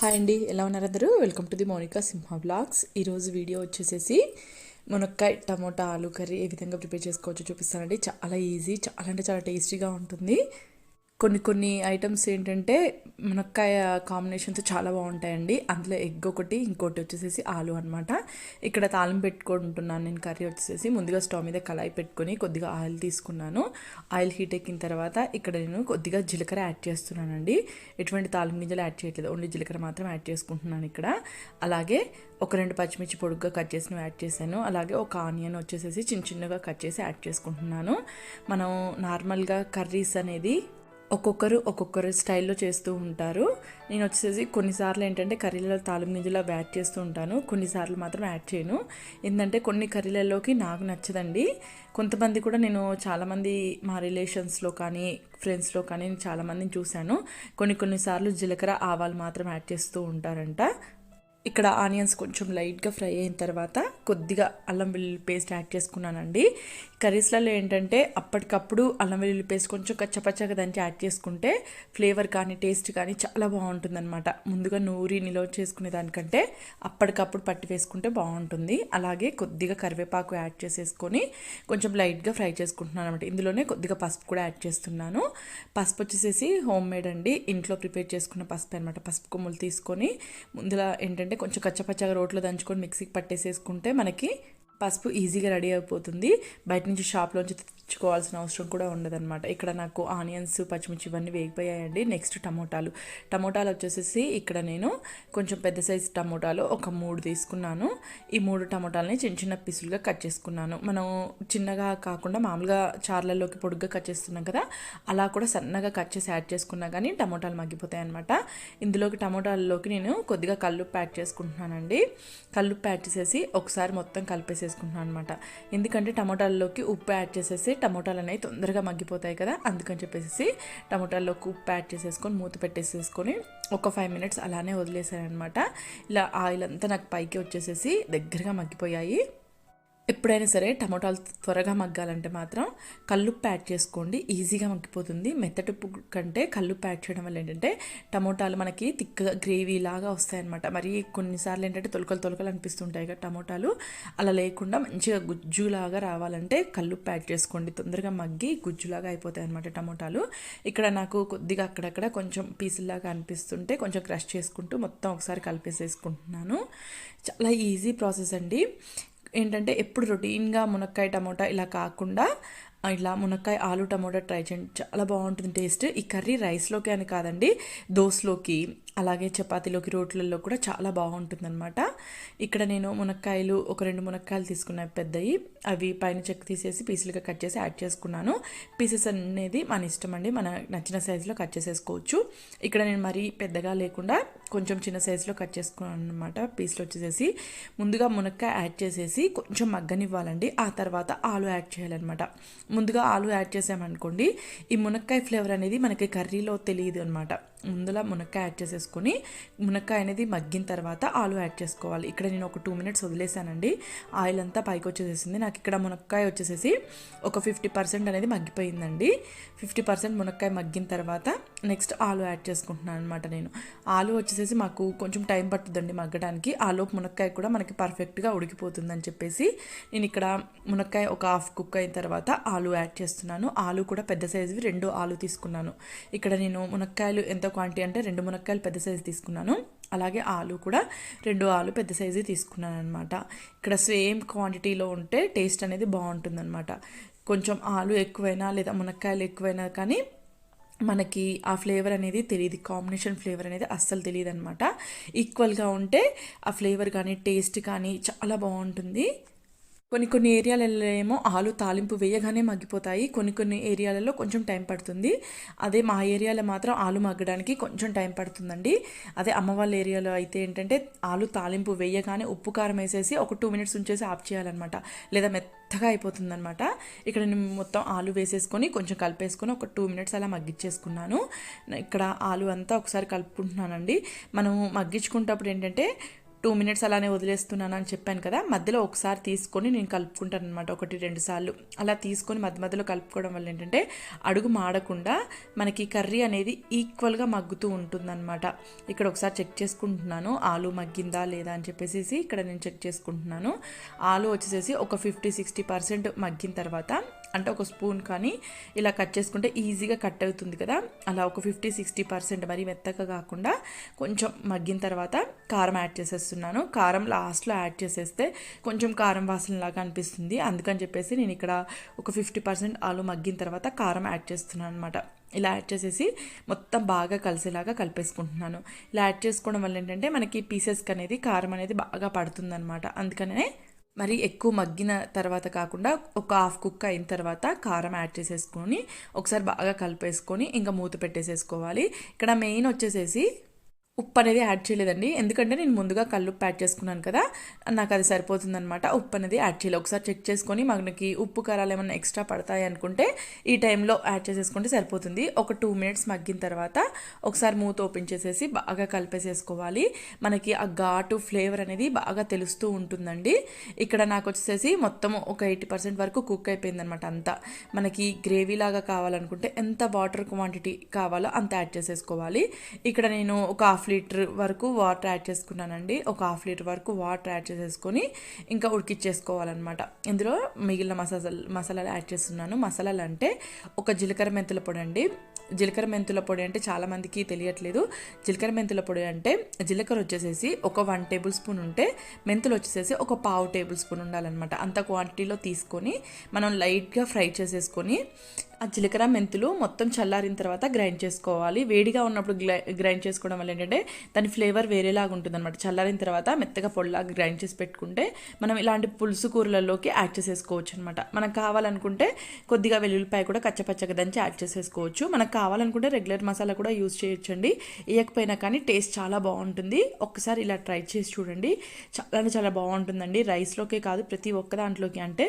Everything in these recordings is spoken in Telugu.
హాయ్ అండి ఎలా ఉన్నారు అందరూ? Welcome to the Monica Simha vlogs. ఈరోజు వీడియో వచ్చేసేసి మునక్కాయ టమోటా ఆలు కర్రీ ఏ విధంగా ప్రిపేర్ చేసుకోవచ్చో చూపిస్తానండి. చాలా ఈజీ చాలా అంటే చాలా టేస్టీగా ఉంటుంది. కొన్ని కొన్ని ఐటమ్స్ ఏంటంటే మునక్కాయ కాంబినేషన్స్ చాలా బాగుంటాయండి. అందులో ఎగ్ ఒకటి ఇంకోటి వచ్చేసేసి ఆలు అనమాట ఇక్కడ తాళం పెట్టుకుంటున్నాను నేను కర్రీ వచ్చేసేసి. ముందుగా స్టవ్ మీద కళాయి పెట్టుకొని కొద్దిగా ఆయిల్ తీసుకున్నాను. ఆయిల్ హీట్ ఎక్కిన తర్వాత ఇక్కడ నేను కొద్దిగా జీలకర్ర యాడ్ చేస్తున్నానండి. ఎటువంటి తాళం గింజలు యాడ్ చేయట్లేదు. ఓన్లీ జీలకర్ర మాత్రం యాడ్ చేసుకుంటున్నాను ఇక్కడ. అలాగే ఒక రెండు పచ్చిమిర్చి పొడుగ్గా కట్ చేసి యాడ్ చేశాను. అలాగే ఒక ఆనియన్ వచ్చేసేసి చిన్న చిన్నగా కట్ చేసి యాడ్ చేసుకుంటున్నాను. మనం నార్మల్గా కర్రీస్ అనేది ఒక్కొక్కరు ఒక్కొక్కరు స్టైల్లో చేస్తూ ఉంటారు. నేను వచ్చేసి కొన్నిసార్లు ఏంటంటే కర్రీలలో తాలిం గింజలు అవి యాడ్ చేస్తూ ఉంటాను. కొన్నిసార్లు మాత్రం యాడ్ చేయను. ఏంటంటే కొన్ని కర్రీలలోకి నాకు నచ్చదండి. కొంతమంది కూడా నేను చాలామంది మా రిలేషన్స్లో కానీ ఫ్రెండ్స్లో కానీ నేను చాలామందిని చూశాను. కొన్ని కొన్నిసార్లు జీలకర్ర ఆవాలు మాత్రం యాడ్ చేస్తూ ఉంటారంట. ఇక్కడ ఆనియన్స్ కొంచెం లైట్గా ఫ్రై అయిన తర్వాత కొద్దిగా అల్లం వెల్లుల్లి పేస్ట్ యాడ్ చేసుకున్నానండి. కర్రీస్లలో ఏంటంటే అప్పటికప్పుడు అల్లం వెల్లుల్లి పేస్ట్ కొంచెం కచ్చపచ్చగా దంచి యాడ్ చేసుకుంటే ఫ్లేవర్ కానీ టేస్ట్ కానీ చాలా బాగుంటుందన్నమాట. ముందుగా నూరి నిల్వ చేసుకునే దానికంటే అప్పటికప్పుడు పట్టి వేసుకుంటే బాగుంటుంది. అలాగే కొద్దిగా కరివేపాకు యాడ్ చేసేసుకొని కొంచెం లైట్గా ఫ్రై చేసుకుంటున్నాను అనమాట ఇందులోనే కొద్దిగా పసుపు కూడా యాడ్ చేస్తున్నాను. పసుపు వచ్చేసేసి హోమ్ మేడ్ అండి. ఇంట్లో ప్రిపేర్ చేసుకున్న పసుపు అనమాట పసుపు కొమ్ములు తీసుకొని ముందులా ఏంటంటే కొంచెం కచ్చపచ్చగా రోట్లో దంచుకొని మిక్సీకి పట్టేసేసుకుంటే మనకి పసుపు ఈజీగా రెడీ అయిపోతుంది. బయట నుంచి షాప్లోంచి తెచ్చుకోవాల్సిన అవసరం కూడా ఉండదన్నమాట. ఇక్కడ నాకు ఆనియన్స్ పచ్చిమిర్చి ఇవన్నీ వేగిపోయాయండి. నెక్స్ట్ టమోటాలు. టమోటాలు వచ్చేసేసి ఇక్కడ నేను కొంచెం పెద్ద సైజు టమోటాలు ఒక మూడు తీసుకున్నాను. ఈ మూడు టమోటాలని చిన్న చిన్న పీసులుగా కట్ చేసుకున్నాను. మనం చిన్నగా కాకుండా మామూలుగా చార్లలోకి పొడుగ్గా కట్ చేస్తున్నాం కదా అలా కూడా సన్నగా కట్ చేసి యాడ్ చేసుకున్నా కానీ టమోటాలు మగ్గిపోతాయి అనమాట ఇందులోకి టమోటాలలోకి నేను కొద్దిగా కల్లుప్పు యాడ్ చేసుకుంటున్నానండి. కల్లుప్పు యాడ్ చేసేసి ఒకసారి మొత్తం కలిపేసేసుకుంటున్నాను అనమాట ఎందుకంటే టమోటాలలోకి ఉప్పు యాడ్ చేసేసి టమోటాలు అనేవి తొందరగా మగ్గిపోతాయి కదా అందుకని చెప్పేసి టమోటాల్లో ఉప్పు యాడ్ చేసేసుకొని మూత పెట్టేసేసుకొని ఒక ఫైవ్ మినిట్స్ అలానే వదిలేసాను అనమాట ఇలా ఆయిల్ అంతా నాకు పైకి వచ్చేసేసి దగ్గరగా మగ్గిపోయాయి. ఎప్పుడైనా సరే టమోటాలు త్వరగా మగ్గాలంటే మాత్రం కల్లుప్పు యాడ్ చేసుకోండి. ఈజీగా మగ్గిపోతుంది. మెత్తటిప్పు కంటే కల్లుప్పు యాడ్ చేయడం వల్ల ఏంటంటే టమోటాలు మనకి తిక్కగా గ్రేవీ లాగా వస్తాయన్నమాట. మరి కొన్నిసార్లు ఏంటంటే తొలకలు తొలకలు అనిపిస్తుంటాయి కదా టమోటాలు. అలా లేకుండా మంచిగా గుజ్జులాగా రావాలంటే కల్లుప్పు యాడ్ చేసుకోండి. తొందరగా మగ్గి గుజ్జులాగా అయిపోతాయి అనమాట టమోటాలు. ఇక్కడ నాకు కొద్దిగా అక్కడక్కడ కొంచెం పీసుల్లాగా అనిపిస్తుంటే కొంచెం క్రష్ చేసుకుంటూ మొత్తం ఒకసారి కలిపేసేసుకుంటున్నాను. చాలా ఈజీ ప్రాసెస్ అండి. ఏంటంటే ఎప్పుడు రొటీన్గా మునక్కాయ టమోటా ఇలా కాకుండా ఇలా మునక్కాయ ఆలు టమోటా ట్రై చేయండి. చాలా బాగుంటుంది టేస్ట్. ఈ కర్రీ రైస్లోకి అని కాదండి దోశలోకి అలాగే చపాతీలోకి రోట్లలో కూడా చాలా బాగుంటుందన్నమాట. ఇక్కడ నేను మునక్కాయలు ఒక రెండు మునక్కాయలు తీసుకున్నాయి పెద్దవి అవి పైన చెక్ తీసేసి పీసులుగా కట్ చేసి యాడ్ చేసుకున్నాను. పీసెస్ అనేది మన ఇష్టం అండి మన నచ్చిన సైజులో కట్ చేసేసుకోవచ్చు. ఇక్కడ నేను మరీ పెద్దగా లేకుండా కొంచెం చిన్న సైజులో కట్ చేసుకున్నాను అనమాట పీసులు వచ్చేసేసి. ముందుగా మునక్కాయ యాడ్ చేసేసి కొంచెం మగ్గనివ్వాలండి ఆ తర్వాత ఆలు యాడ్ చేయాలన్నమాట. ముందుగా ఆలు యాడ్ చేసామనుకోండి ఈ మునక్కాయ ఫ్లేవర్ అనేది మనకి కర్రీలో తెలియదు అనమాట ముందులా మునక్కాయ యాడ్ చేసేసుకొని మునక్కాయ అనేది మగ్గిన తర్వాత ఆలు యాడ్ చేసుకోవాలి. ఇక్కడ నేను ఒక టూ మినిట్స్ వదిలేసానండి ఆయిల్ అంతా పైకి వచ్చేసేసింది. నాకు ఇక్కడ మునక్కాయ వచ్చేసేసి ఒక ఫిఫ్టీ పర్సెంట్ అనేది మగ్గిపోయిందండి. ఫిఫ్టీ పర్సెంట్ మునక్కాయ మగ్గిన తర్వాత నెక్స్ట్ ఆలు యాడ్ చేసుకుంటున్నాను అనమాట నేను. ఆలు వచ్చేసేసి మాకు కొంచెం టైం పడుతుందండి మగ్గడానికి. ఆలోపు మునక్కాయ కూడా మనకి పర్ఫెక్ట్గా ఉడికిపోతుందని చెప్పేసి నేను ఇక్కడ మునక్కాయ ఒక హాఫ్ కుక్ అయిన తర్వాత ఆలు యాడ్ చేస్తున్నాను. ఆలు కూడా పెద్ద సైజువి రెండు ఆలు తీసుకున్నాను. ఇక్కడ నేను మునక్కాయలు ఎంత క్వాంటిటీ అంటే రెండు మునక్కాయలు పెద్ద సైజు తీసుకున్నాను. అలాగే ఆలు కూడా రెండు ఆలు పెద్ద సైజు తీసుకున్నాను అనమాట ఇక్కడ సేమ్ క్వాంటిటీలో ఉంటే టేస్ట్ అనేది బాగుంటుందన్నమాట. కొంచెం ఆలు ఎక్కువైనా లేదా మునక్కాయలు ఎక్కువైనా కానీ మనకి ఆ ఫ్లేవర్ అనేది తెలియదు కాంబినేషన్ ఫ్లేవర్ అనేది అస్సలు తెలియదు అనమాట ఈక్వల్గా ఉంటే ఆ ఫ్లేవర్ కానీ టేస్ట్ కానీ చాలా బాగుంటుంది. కొన్ని కొన్ని ఏరియాలలో ఏమో ఆలు తాలింపు వేయగానే మగ్గిపోతాయి. కొన్ని కొన్ని ఏరియాలలో కొంచెం టైం పడుతుంది. అదే మా ఏరియాలో మాత్రం ఆలు మగ్గడానికి కొంచెం టైం పడుతుందండి. అదే అమ్మ వాళ్ళ ఏరియాలో అయితే ఏంటంటే ఆలు తాలింపు వేయగానే ఉప్పు కారం వేసేసి ఒక టూ మినిట్స్ ఉంచేసి ఆఫ్ చేయాలన్నమాట. లేదా మెత్తగా అయిపోతుందనమాట ఇక్కడ నేను మొత్తం ఆలు వేసేసుకొని కొంచెం కలిపేసుకొని ఒక టూ మినిట్స్ అలా మగ్గించేసుకున్నాను ఇక్కడ ఆలు అంతా ఒకసారి కలుపుకుంటున్నానండి. మనం మగ్గించుకునేటప్పుడు ఏంటంటే టూ మినిట్స్ అలానే వదిలేస్తున్నాను అని చెప్పాను కదా మధ్యలో ఒకసారి తీసుకొని నేను కలుపుకుంటాను అనమాట ఒకటి రెండు సార్లు. అలా తీసుకొని మధ్య మధ్యలో కలుపుకోవడం వల్ల ఏంటంటే అడుగు మాడకుండా మనకి కర్రీ అనేది ఈక్వల్గా మగ్గుతూ ఉంటుందన్నమాట. ఇక్కడ ఒకసారి చెక్ చేసుకుంటున్నాను ఆలు మగ్గిందా లేదా అని చెప్పేసి ఇక్కడ నేను చెక్ చేసుకుంటున్నాను. ఆలు వచ్చేసేసి ఒక ఫిఫ్టీ సిక్స్టీ పర్సెంట్ మగ్గిన తర్వాత అంటే ఒక స్పూన్ కానీ ఇలా కట్ చేసుకుంటే ఈజీగా కట్ అవుతుంది కదా. అలా ఒక ఫిఫ్టీ సిక్స్టీ పర్సెంట్ మరి మెత్తగా కాకుండా కొంచెం మగ్గిన తర్వాత కారం యాడ్ చేసేస్తున్నాను. కారం లాస్ట్లో యాడ్ చేసేస్తే కొంచెం కారం వాసనలాగా అనిపిస్తుంది. అందుకని చెప్పేసి నేను ఇక్కడ ఒక ఫిఫ్టీ పర్సెంట్ ఆలు మగ్గిన తర్వాత కారం యాడ్ చేస్తున్నాను అనమాట ఇలా యాడ్ చేసేసి మొత్తం బాగా కలిసేలాగా కలిపేసుకుంటున్నాను. ఇలా యాడ్ చేసుకోవడం వల్ల ఏంటంటే మనకి పీసెస్కి అనేది కారం అనేది బాగా పడుతుందన్నమాట. అందుకనే మరి ఎక్కువ మగ్గిన తర్వాత కాకుండా ఒక హాఫ్ కుక్ అయిన తర్వాత కారం యాడ్ చేసేసుకొని ఒకసారి బాగా కలిపేసుకొని ఇంకా మూత పెట్టేసేసుకోవాలి. ఇక్కడ మెయిన్ వచ్చేసేసి ఉప్పు అనేది యాడ్ చేయలేదండి. ఎందుకంటే నేను ముందుగా కల్లుప్పు యాడ్ చేసుకున్నాను కదా నాకు అది సరిపోతుందనమాట ఉప్పు అనేది యాడ్ చేయలేదు ఒకసారి చెక్ చేసుకొని మనకి ఉప్పు కారాలు ఏమైనా ఎక్స్ట్రా పడతాయి అనుకుంటే ఈ టైంలో యాడ్ చేసేసుకుంటే సరిపోతుంది. ఒక టూ మినిట్స్ మగ్గిన తర్వాత ఒకసారి మూత ఓపెన్ చేసేసి బాగా కలిపేసేసుకోవాలి. మనకి ఆ ఘాటు ఫ్లేవర్ అనేది బాగా తెలుస్తూ ఉంటుందండి. ఇక్కడ నాకు వచ్చేసేసి మొత్తం ఒక ఎయిటీ పర్సెంట్ వరకు కుక్ అయిపోయిందనమాట అంతా. మనకి గ్రేవీ లాగా కావాలనుకుంటే ఎంత వాటర్ క్వాంటిటీ కావాలో అంత యాడ్ చేసేసుకోవాలి. ఇక్కడ నేను ఒక హాఫ్ లీటర్ వరకు వాటర్ యాడ్ చేసుకున్నానండి. ఒక హాఫ్ లీటర్ వరకు వాటర్ యాడ్ చేసేసుకొని ఇంకా ఉడికిచ్చేసుకోవాలన్నమాట. ఇందులో మిగిలిన మసాలా మసాలాలు యాడ్ చేస్తున్నాను. మసాలాలు అంటే ఒక జీలకర్ర మెంతుల పొడి అండి. జీలకర్ర మెంతుల పొడి అంటే చాలామందికి తెలియట్లేదు. జీలకర్ర మెంతుల పొడి అంటే జీలకర్ర వచ్చేసేసి ఒక వన్ టేబుల్ స్పూన్ ఉంటే మెంతులు వచ్చేసేసి ఒక పావు టేబుల్ స్పూన్ ఉండాలన్నమాట. అంత క్వాంటిటీలో తీసుకొని మనం లైట్గా ఫ్రై చేసేసుకొని ఆ జీలకర్ర మెంతులు మొత్తం చల్లారిన తర్వాత గ్రైండ్ చేసుకోవాలి. వేడిగా ఉన్నప్పుడు గ్రైండ్ చేసుకోవడం వల్ల ఏంటంటే దాని ఫ్లేవర్ వేరేలాగా ఉంటుంది అనమాట చల్లారిన తర్వాత మెత్తగా పొడిలాగా గ్రైండ్ చేసి పెట్టుకుంటే మనం ఇలాంటి పులుసు కూరలలోకి యాడ్ చేసేసుకోవచ్చు అనమాట మనకు కావాలనుకుంటే కొద్దిగా వెల్లుల్లిపాయ కూడా కచ్చపచ్చగా దంచి యాడ్ చేసేసుకోవచ్చు. మనకు కావాలనుకుంటే రెగ్యులర్ మసాలా కూడా యూస్ చేయొచ్చండి. వేయకపోయినా కానీ టేస్ట్ చాలా బాగుంటుంది. ఒక్కసారి ఇలా ట్రై చేసి చూడండి. చాలా చాలా బాగుంటుందండి. రైస్లోకే కాదు ప్రతి ఒక్క దాంట్లోకి అంటే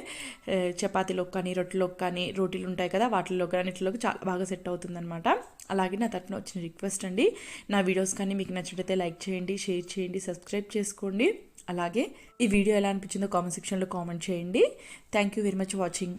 చపాతీలోకి కానీ రొట్టెలోకి కానీ రోటీలు ఉంటాయి కదా వాటిల్లో అన్నిటిలోకి చాలా బాగా సెట్ అవుతుందనమాట అలాగే నా తరఫున వచ్చిన రిక్వెస్ట్ అండి నా వీడియోస్ కానీ మీకు నచ్చినట్లయితే లైక్ చేయండి షేర్ చేయండి సబ్స్క్రైబ్ చేసుకోండి. అలాగే ఈ వీడియో ఎలా అనిపించిందో కామెంట్ సెక్షన్లో కామెంట్ చేయండి. Thank you very much watching